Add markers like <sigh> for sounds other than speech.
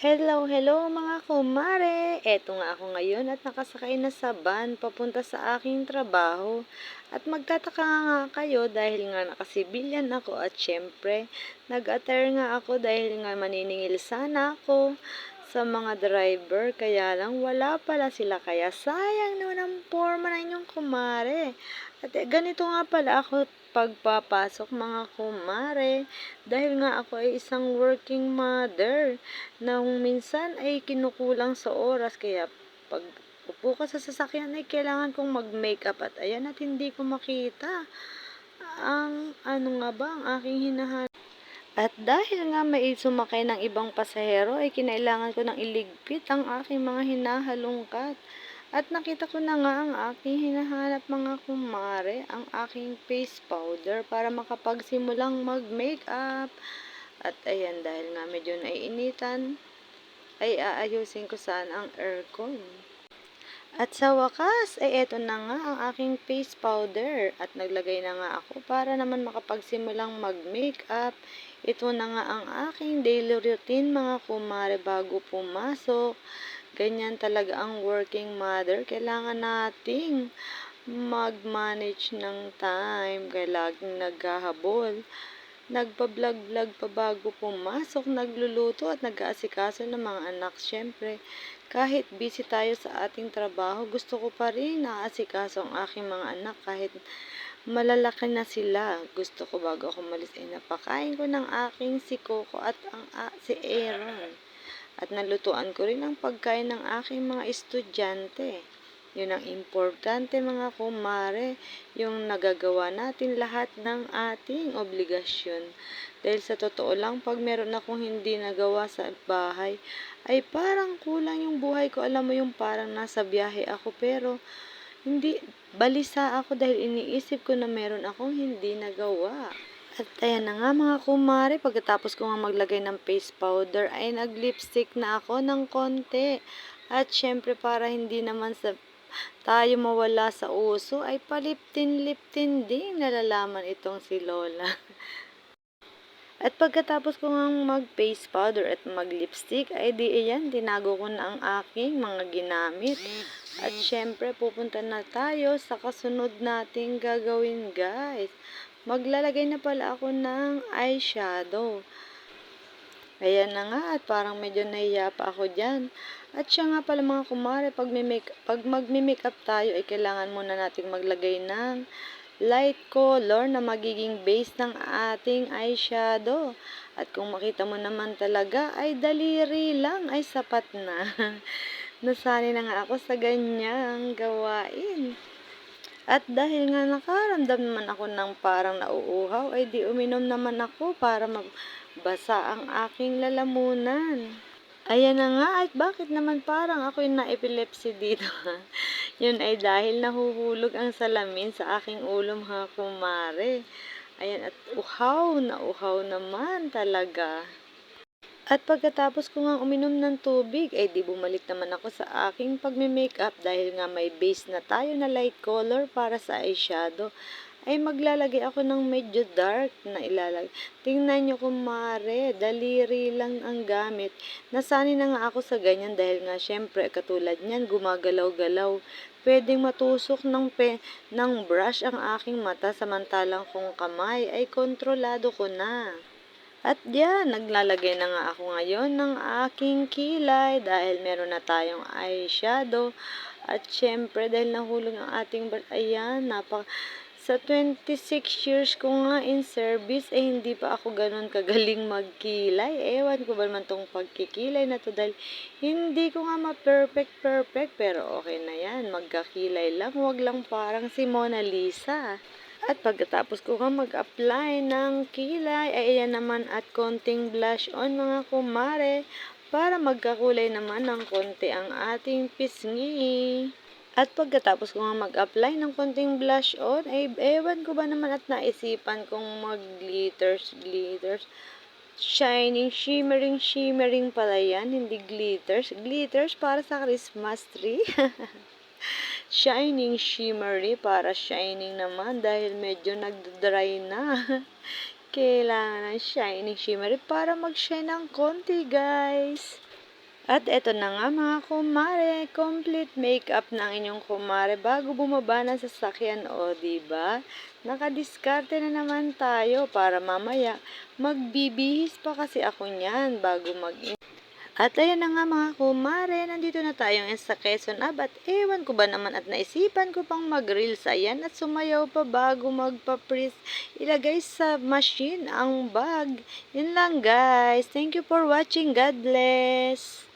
Hello, hello mga kumare! Eto nga ako ngayon at nakasakay na sa van papunta sa aking trabaho. At magtataka nga kayo dahil nga nakasibilyan ako at syempre nag-attire nga ako dahil nga maniningil sana ako sa mga driver. Kaya lang wala pala sila kaya sayang naman ang inyong kumare. At eh, ganito nga pala ako pagpapasok mga kumare dahil nga ako ay isang working mother na minsan ay kinukulang sa oras kaya pag upo ka sa sasakyan ay kailangan kong mag-makeup at ayan at hindi ko makita ang ano nga ba ang aking hinahanap. At dahil nga may sumakay ng ibang pasahero ay kinailangan ko nang iligpit ang aking mga hinahalungkat. At nakita ko na nga ang aking hinahanap mga kumare, ang aking face powder para makapagsimulang mag-makeup. At ayan, dahil nga medyo naiinitan, ay aayusin ko saan ang aircon. At sa wakas, ay eto na nga ang aking face powder. At naglagay na nga ako para naman makapagsimulang mag-makeup. Ito na nga ang aking daily routine mga kumare bago pumasok. Ganyan talaga ang working mother. Kailangan nating mag-manage ng time. Kailangan naghahabol. Nagpa-vlog-vlog pa bago pumasok. Nagluluto at nag-aasikaso ng mga anak. Siyempre, kahit busy tayo sa ating trabaho, gusto ko pa rin naasikaso ang aking mga anak kahit malalaki na sila. Gusto ko bago ako malis ay napakain ko ng aking si Coco at ang a, si Aaron. At nalutuan ko rin ang pagkain ng aking mga estudyante. Yun ang importante mga kumare, yung nagagawa natin lahat ng ating obligasyon. Dahil sa totoo lang, pag meron akong hindi nagawa sa bahay, ay parang kulang yung buhay ko. Alam mo yung parang nasa biyahe ako, pero hindi, balisa ako dahil iniisip ko na meron akong hindi nagawa. At ayan na nga mga kumare, pagkatapos ko nga maglagay ng face powder, ay nag-lipstick na ako ng konti. At syempre para hindi naman sa tayo mawala sa uso, ay paliptin-liptin din nalalaman itong si Lola. <laughs> At pagkatapos ko nga mag-face powder at mag-lipstick, ay di iyan, tinago ko na ang aking mga ginamit. At syempre, pupunta na tayo sa kasunod nating gagawin, guys. Maglalagay na pala ako ng eyeshadow. Ayan na nga, at parang medyo nahiya pa ako dyan. At siya nga pala mga kumare, pag, make, pag magme-makeup tayo, ay kailangan muna nating maglagay ng light color na magiging base ng ating eyeshadow. At kung makita mo naman talaga, ay daliri lang, ay sapat na. <laughs> Nasani na nga ako sa ganyang gawain. At dahil nga nakaramdam naman ako ng parang nauuhaw, ay di uminom naman ako para mabasa ang aking lalamunan. Ayan na nga, at bakit naman parang ako yung na-epilepsy dito? <laughs> Yun ay dahil nahuhulog ang salamin sa aking ulo mga kumare. Ayan, at uhaw na uhaw naman talaga. At pagkatapos ko nga uminom ng tubig, ay di bumalik naman ako sa aking pagme-makeup dahil nga may base na tayo na light color para sa eyeshadow ay maglalagay ako ng medyo dark na ilalagay. Tingnan nyo kumare, daliri lang ang gamit. Nasani na nga ako sa ganyan dahil nga syempre katulad niyan gumagalaw-galaw. Pwedeng matusok ng, pe, ng brush ang aking mata samantalang kung kamay ay kontrolado ko na. At yan, naglalagay na nga ako ngayon ng aking kilay dahil meron na tayong eyeshadow. At syempre, dahil nahulog ang ating, ayan, napaka, sa 26 years ko nga in service, eh hindi pa ako ganun kagaling magkilay. Ewan ko ba naman tong pagkikilay na to dahil hindi ko nga ma-perfect perfect pero okay na yan. Magkakilay lang, wag lang parang si Mona Lisa. At pagkatapos ko nga mag-apply ng kilay, ay ayan naman at konting blush on mga kumare para magkakulay naman ng konti ang ating pisngi. At pagkatapos ko nga mag-apply ng konting blush on, ay ewan ko ba naman at naisipan kong mag-glitters, glitters. Shining, shimmering, shimmering pala yan, hindi glitters. Glitters para sa Christmas tree. <laughs> shining, shimmery para shining naman dahil medyo nagdry na. <laughs> Kailangan ng shining, shimmery para mag-shine ng konti, guys. At eto na nga mga kumare, complete makeup na ang inyong kumare bago bumaba ng sasakyan o, ba? Nakadiskarte na naman tayo para mamaya magbibihis pa kasi ako niyan bago mag at ayan na nga mga kumare, nandito na tayo ngayon sa Quezon Ab at ewan ko ba naman at naisipan ko pang mag-reels ayan at sumayaw pa bago magpa-freeze. Ilagay sa machine ang bag. Yun lang guys. Thank you for watching. God bless.